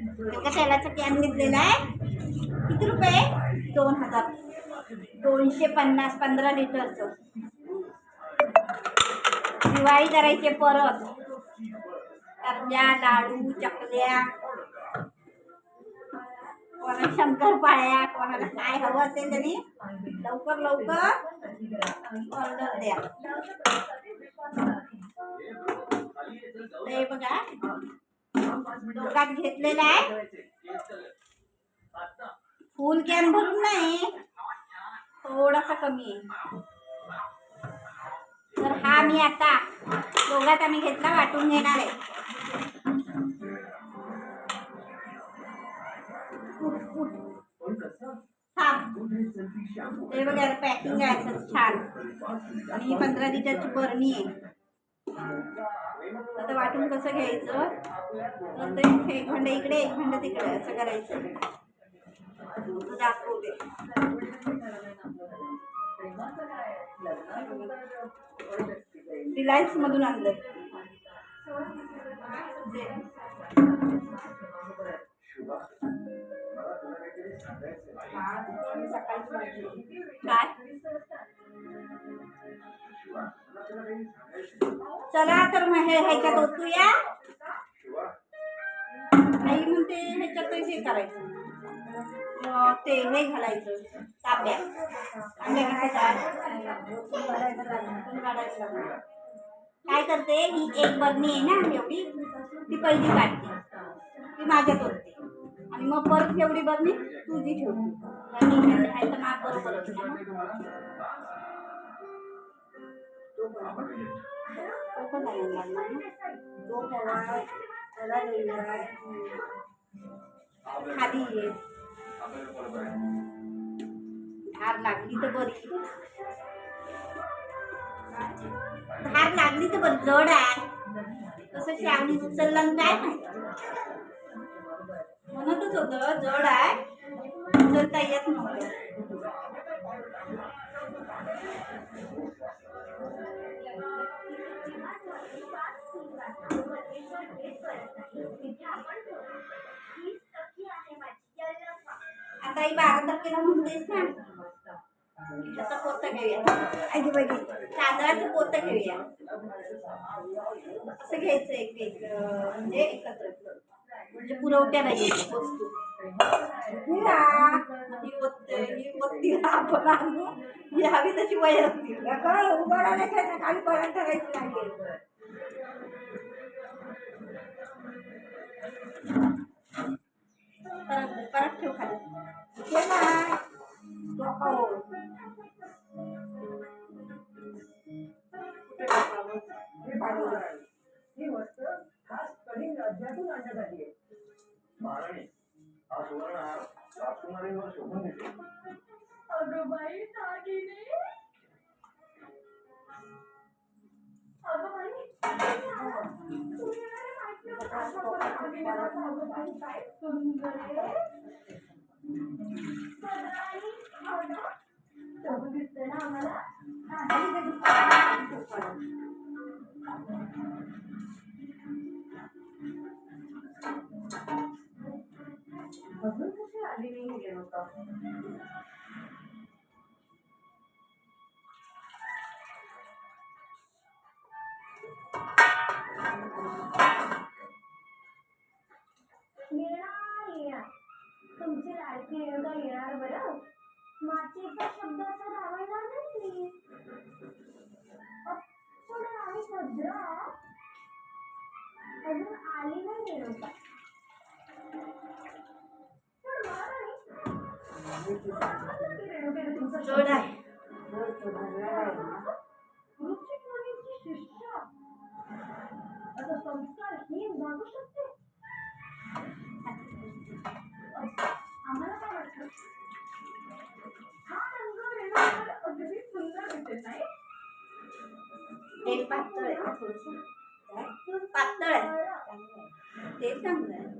एका तेलाचा कॅन घेतलेला आहे. किती रुपये? दोन हजार. दोनशे पन्नास पंधरा लिटरचं. दिवाळी करायचे परत. करल्या लाडू चकल्या. कोणाला शंकरपाळ्या कोणाला काय हवं असेल तरी लवकर लवकर ऑर्डर द्या. हे बघा. दोघात घेतलेलं आहे. फुल कॅन भरून नाही. थोडासा कमी आहे. तर हा मी आता दोघात आम्ही घेतला वाटून घेणार आहे. ते वगैरे पॅकिंग आहे असं छान. आणि ही पंधरा लिटरची बरणी आहे. आता वाटून कसं घ्यायचं? तर ते एक इकडे एक भांडं तिकडे असं करायचं. दाखवते. रिलायन्स मधून आणलंय. काय? चला तर मग हे ह्याच्यात होतूया आई म्हणते ह्याच्यात हे करायचं. ते हे घालायचं तांब्यात तांब्या काय करते ही एक बरणी आहे ना एवढी ती पहिली काढते. ती माझ्या करते आणि मग परत एवढी बरणी तुझी ठेवते. खायचं बरोबर खाली ये धार लागली तर बरी. धार लागली तर बरी जड आहे. तसं श्रावणी उचलला काय म्हणतच होतं जड आहे. उचलता येत नव्हतं. आता ही बारा तारखेला म्हणतेस ना. त्याचं पोतं घेऊया. ऐकी बाई. तांदळाचं पोतं घेऊया. असं घ्यायचं एक एक म्हणजे एकत्र. म्हणजे पुरवठ्याला येईल वस्तू. हवी तशी वय असतील. का उभं राहण्याच्या खाली पर्यंत करायची लागेल महाराणी हा सुवर्ण हार राजकुमारीवर शोभून दिसतो अगं बाई दागिने अगं बाई तुम्ही माहिती होतं का? दागिने बघा, अगं बाई, काय सुंदर आहे. सदाई, हो ना? तेवढं दिसतंय ना आम्हाला अजून कशी आली नाही हे लोकं? येणार येणार. तुमची लाडकी रेणुका येणार बरं. मातीचा शब्द असा राहणार नाही पण आम्ही सध्या अजून आली नाही रेणुका दिसेल नाही तेल पातळ आहे? पातळ आहे. तेल चांगलं आहे.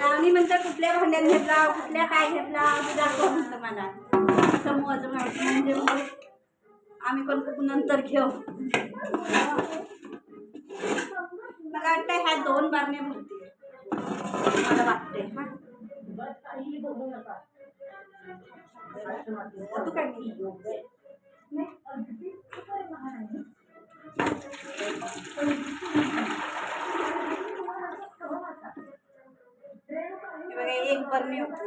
रेणुका म्हणतो कुठल्या भांड्यात घेतला कुठल्या काय घेतला ते दाखव म्हणतो मला. समूहाचं माहिती म्हणजे आम्ही पण खूप नंतर घेऊ. मला वाटतं ह्या दोन बारणे भरते मला वाटते हा. तू काय नाही नाही अगदी खरं महान आहे तुम्हाला असं सहज आता. रेणुका हे बघा एक होती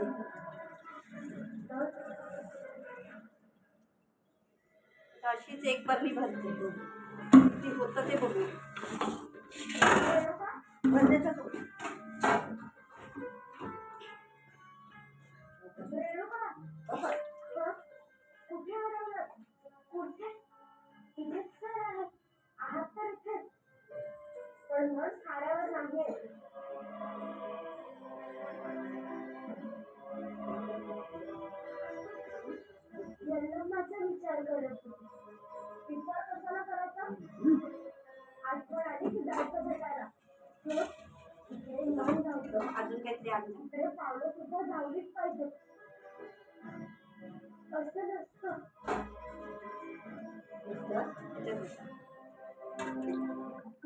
अशीच एक बरणी भरते ती होतं ते बघू. रेणुका भरण्याचं बघू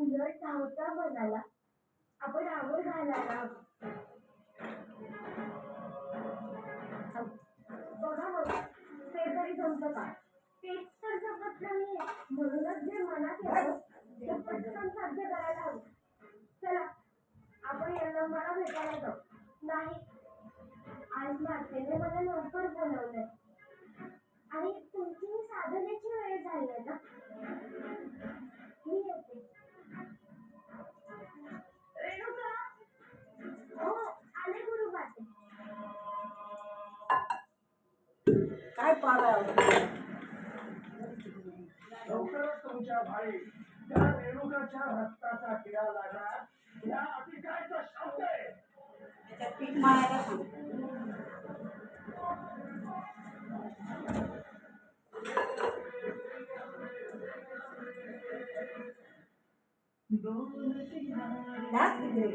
उलट धावता मनाला. आपण आवड घालायला बघा मग ते तरी जमतं का? तेच तर जमत नाही म्हणूनच जे मनात येतं ते पटकन साध्य करायला हवं. चला आपण यल्लम्माला भेटायला जाऊ. नाही आज मातेने मला लवकर काय पाळा लवकरच तुमच्या भाई त्या रेणुकाच्या रक्ताचा किडा लागला या अतिकायचा शब्द आहे. पीठ मारायला सांग. जास्त घे.